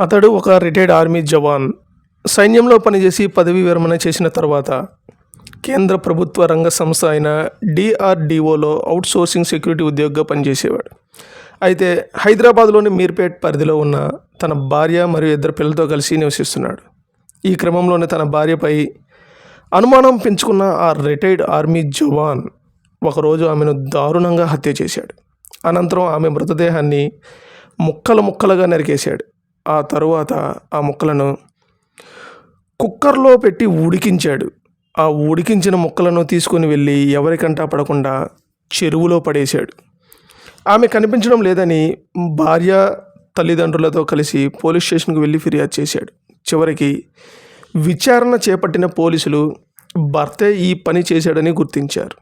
అతడు ఒక retired army జవాన్. సైన్యంలో పనిచేసి పదవీ విరమణ చేసిన తర్వాత కేంద్ర ప్రభుత్వ రంగ సంస్థ అయిన డిఆర్డిఓలో అవుట్సోర్సింగ్ సెక్యూరిటీ ఉద్యోగిగా పనిచేసేవాడు. అయితే హైదరాబాద్లోని మీర్పేట్ పరిధిలో ఉన్న తన భార్య మరియు ఇద్దరు పిల్లలతో కలిసి నివసిస్తున్నాడు. ఈ క్రమంలోనే తన భార్యపై అనుమానం పెంచుకున్న ఆ రిటైర్డ్ ఆర్మీ జవాన్ ఒకరోజు ఆమెను దారుణంగా హత్య చేశాడు. అనంతరం ఆమె మృతదేహాన్ని ముక్కలు ముక్కలుగా నరికేశాడు. ఆ తరువాత ఆ ముక్కలను కుక్కర్లో పెట్టి ఉడికించాడు. ఆ ఉడికించిన ముక్కలను తీసుకొని వెళ్ళి ఎవరికంటా పడకుండా చెరువులో పడేశాడు. ఆమె కనిపించడం లేదని భార్య తల్లిదండ్రులతో కలిసి పోలీస్ స్టేషన్కి వెళ్ళి ఫిర్యాదు చేశాడు. చివరికి విచారణ చేపట్టిన పోలీసులు భర్తే ఈ పని చేశాడని గుర్తించారు.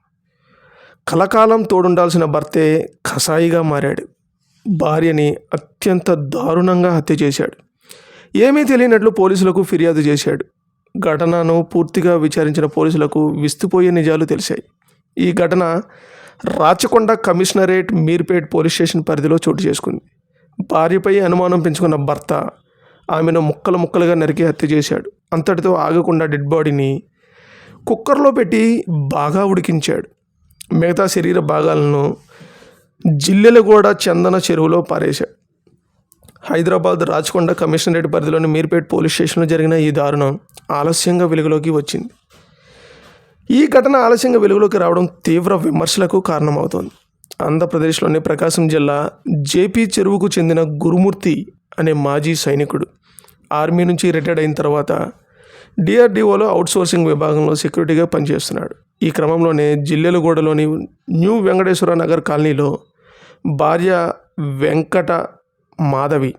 కలకాలం తోడుండాల్సిన భర్తే కసాయిగా మారాడు. భార్యని అత్యంత దారుణంగా హత్య చేశాడు. ఏమీ తెలియనట్లు పోలీసులకు ఫిర్యాదు చేశాడు. ఘటనను పూర్తిగా విచారించిన పోలీసులకు విస్తుపోయే నిజాలు తెలిసాయి ఈ ఘటన Rachakonda commissionerate Meerpet police station పరిధిలో చోటు చేసుకుంది. భార్యపై అనుమానం పెంచుకున్న భర్త ఆమెను ముక్కలు ముక్కలుగా నరికి హత్య చేశాడు. అంతటితో ఆగకుండా డెడ్ బాడీని కుక్కర్లో పెట్టి బాగా ఉడికించాడు. మిగతా శరీర భాగాలను జిల్లెలగూడ చందన చెరువులో పారేశాడు. హైదరాబాద్ రాచకొండ కమిషనరేట్ పరిధిలోని మీర్పేట్ పోలీస్ స్టేషన్లో జరిగిన ఈ దారుణం ఆలస్యంగా వెలుగులోకి వచ్చింది. ఈ ఘటన ఆలస్యంగా వెలుగులోకి రావడం తీవ్ర విమర్శలకు కారణమవుతోంది. ఆంధ్రప్రదేశ్లోని ప్రకాశం జిల్లా జేపీ చెరువుకు చెందిన గురుమూర్తి అనే మాజీ సైనికుడు ఆర్మీ నుంచి రిటైర్డ్ అయిన తర్వాత డిఆర్డిఓలో అవుట్సోర్సింగ్ విభాగంలో సెక్యూరిటీగా పనిచేస్తున్నాడు. ఈ క్రమంలోనే జిల్లెలగూడలోని న్యూ వెంకటేశ్వర నగర్ కాలనీలో భార్య వెంకట మాధవి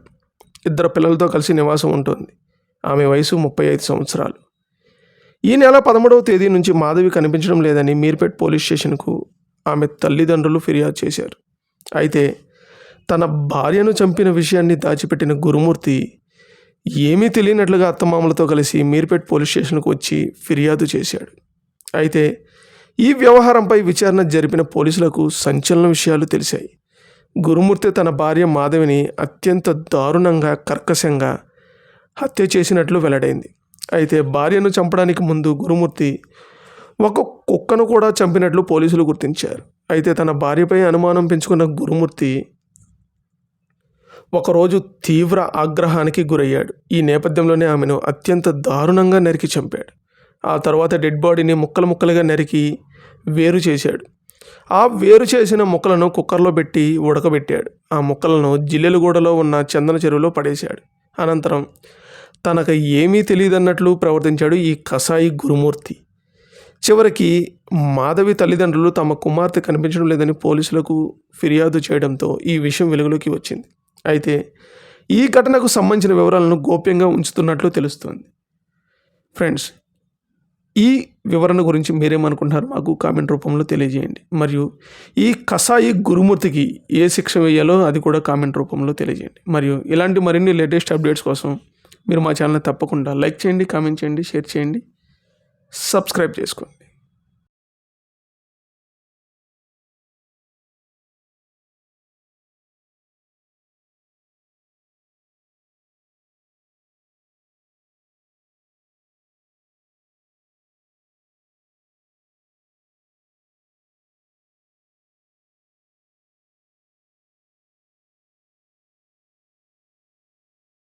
ఇద్దరు పిల్లలతో కలిసి నివాసం ఉంటుంది. ఆమె వయసు ముప్పై ఐదు సంవత్సరాలు. ఈ నెల పదమూడవ తేదీ నుంచి మాధవి కనిపించడం లేదని మీర్పేట్ పోలీస్ స్టేషన్కు ఆమె తల్లిదండ్రులు ఫిర్యాదు చేశారు. అయితే తన భార్యను చంపిన విషయాన్ని దాచిపెట్టిన గురుమూర్తి ఏమీ తెలియనట్లుగా అత్తమామలతో కలిసి మీర్పేట్ పోలీస్ స్టేషన్కు వచ్చి ఫిర్యాదు చేశాడు. అయితే ఈ వ్యవహారంపై విచారణ జరిపిన పోలీసులకు సంచలన విషయాలు తెలిసాయి గురుమూర్తి తన భార్య మాధవిని అత్యంత దారుణంగా కర్కశంగా హత్య చేసినట్లు వెల్లడైంది. అయితే భార్యను చంపడానికి ముందు గురుమూర్తి ఒక కుక్కను కూడా చంపినట్లు పోలీసులు గుర్తించారు. అయితే తన భార్యపై అనుమానం పెంచుకున్న గురుమూర్తి ఒకరోజు తీవ్ర ఆగ్రహానికి గురయ్యాడు. ఈ నేపథ్యంలోనే ఆమెను అత్యంత దారుణంగా నరికి చంపాడు. ఆ తర్వాత డెడ్ బాడీని ముక్కలు ముక్కలుగా నరికి వేరు చేశాడు. ఆ వేరు చేసిన ముక్కలను కుక్కర్లో పెట్టి ఉడకబెట్టాడు. ఆ ముక్కలను జిల్లెలగూడలో ఉన్న చందన చెరువులో పడేశాడు. అనంతరం తనకు ఏమీ తెలియదన్నట్లు ప్రవర్తించాడు ఈ కసాయి గురుమూర్తి. చివరికి మాధవి తల్లిదండ్రులు తమ కుమార్తె కనిపించడం లేదని పోలీసులకు ఫిర్యాదు చేయడంతో ఈ విషయం వెలుగులోకి వచ్చింది. అయితే ఈ ఘటనకు సంబంధించిన వివరాలను గోప్యంగా ఉంచుతున్నట్లు తెలుస్తోంది. ఫ్రెండ్స్ ఈ వివరణ గురించి మీరేమనుకుంటున్నారు మాకు కామెంట్ రూపంలో తెలియజేయండి. మరియు ఈ కసాయి గురుమూర్తికి ఏ శిక్ష వేయాలో అది కూడా కామెంట్ రూపంలో తెలియజేయండి. మరియు ఇలాంటి మరిన్ని లేటెస్ట్ అప్డేట్స్ కోసం మీరు మా ఛానల్ తప్పకుండా లైక్ చేయండి కామెంట్ చేయండి షేర్ చేయండి సబ్స్క్రైబ్ చేసుకోండి.